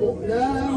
bộ lớn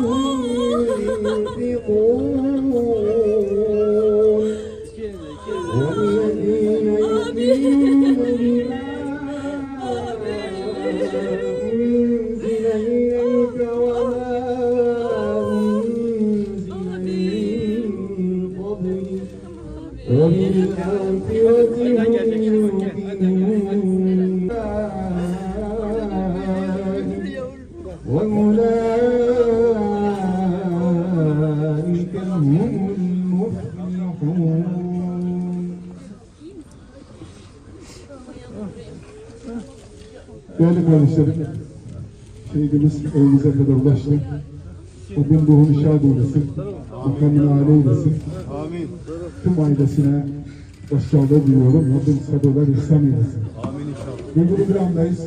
Değerli kardeşlerim, şehidimiz evimize kadar ulaştı. Rabbim ruhunu şad eylesin, makamını âli eylesin. Amin. Tüm ailesine başsağlığı diliyorum. Rabbim sabırlar ihsan eylesin. Amin inşallah. Duygulu bir andayız.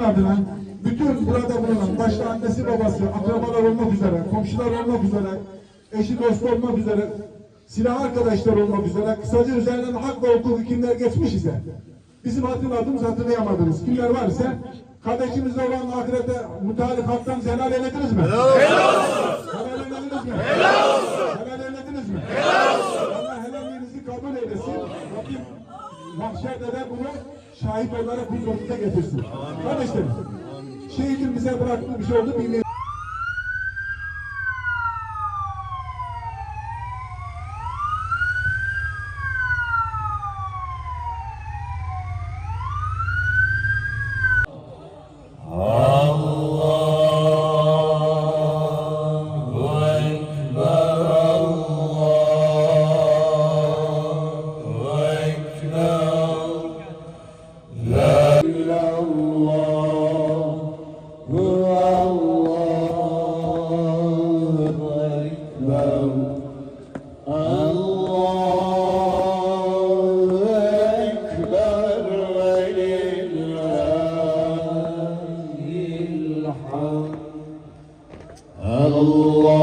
Adına bütün burada bulunan, başta annesi babası, akrabalar olmak üzere, komşular olmak üzere, eşi dostu olmak üzere, silah arkadaşlar olmak üzere, kısaca üzerinden hak ve hukuk kimler geçmiş ise, bizim hatırladığımız hatırlayamadığımız kimler var ise, kardeşimizle olan ahirete mutalip haktan helal eylediniz mi? Helal olsun. Helal eylediniz mi? Helal olsun. Helal eylediniz mi? Helal olsun. Allah helalliğinizi kabul eylesin. Rabbim mahşerde de bunu şahit olarak huzurumuza getirsin. Kardeşlerim, şehidin bize bıraktığı bir şey oldu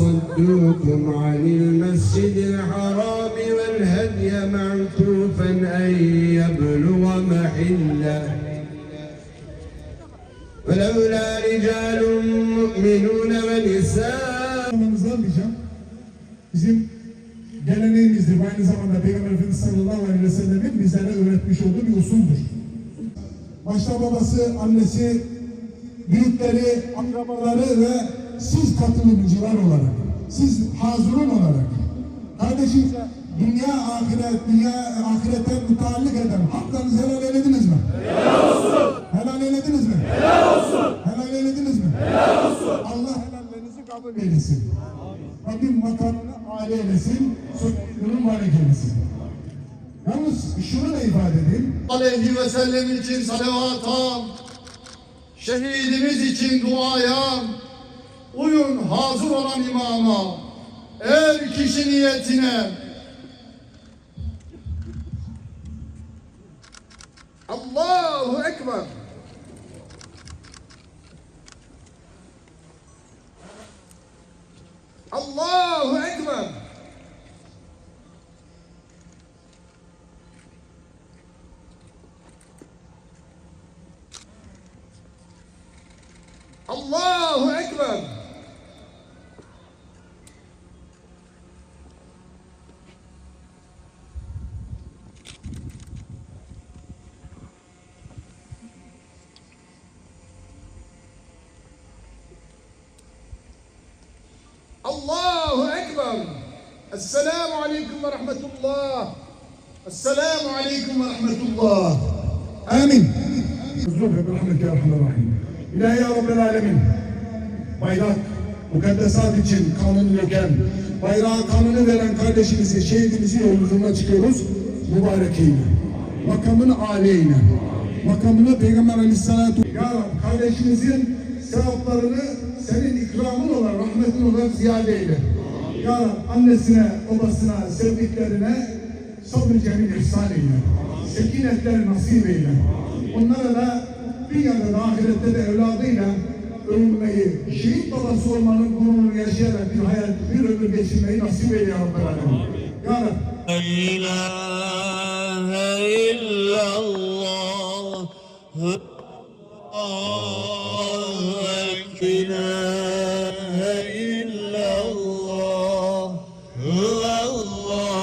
صدوكم عن المسجد الحرام والهدي معكوفا أن يبلغ محله ولولا رجال مؤمنون ونساء Anlamınızı almayacağım. Bizim geleneğimizdir. ve Aynı zamanda Peygamber Efendimiz sallallahu aleyhi ve sellemin bizlere öğretmiş olduğu bir usuldür. Başta babası, annesi, büyükleri, akrabaları ve siz katılımcılar olarak, siz hazırın olarak, kardeşim dünya ahiret, dünya ahirete müteallik eden haklarınızı helal eylediniz mi? Helal olsun. Helal eylediniz mi? Helal olsun. Helal eylediniz mi? Helal olsun. Allah helallerinizi kabul eylesin. Rabbim makamını âli eylesin, soyunu mübarek eylesin. Yalnız şunu da ifade edeyim. Aleyhi ve sellem için salavata, şehidimiz için duaya, uyun hazır olan imama, er kişi niyetine. Allahu Ekber. Allahu Ekber. Allahu Ekber. Allahu Ekber. Esselamu Aleyküm ve Rahmetullah. Esselamu Aleyküm ve Rahmetullah. Amin. Zülfü bir rahmet ya Rahman Rahim. İlahi ya Rabbel Alemin. Bayrak, mukaddesat için kanını döken, bayrağa kanını veren kardeşimizi, şehidimizi yolculuğuna çıkıyoruz. Mübarek eyle. Makamını eyle. Makamını Peygamber Aleyhisselatü Ya Rab, kardeşimizin sevaplarını ikramın olarak, rahmetin olarak ziyade eyle. Ya annesine, babasına, sevdiklerine sabr cemil ihsan eyle. Sekinetler nasip eyle. Onlara da dünyada da ahirette de evladıyla ölmeyi, şehit babası olmanın gururunu yaşayarak bir hayat, bir ömür geçirmeyi nasip eyle ya Rabbi. Ya Rabbi. La ilahe illallah الله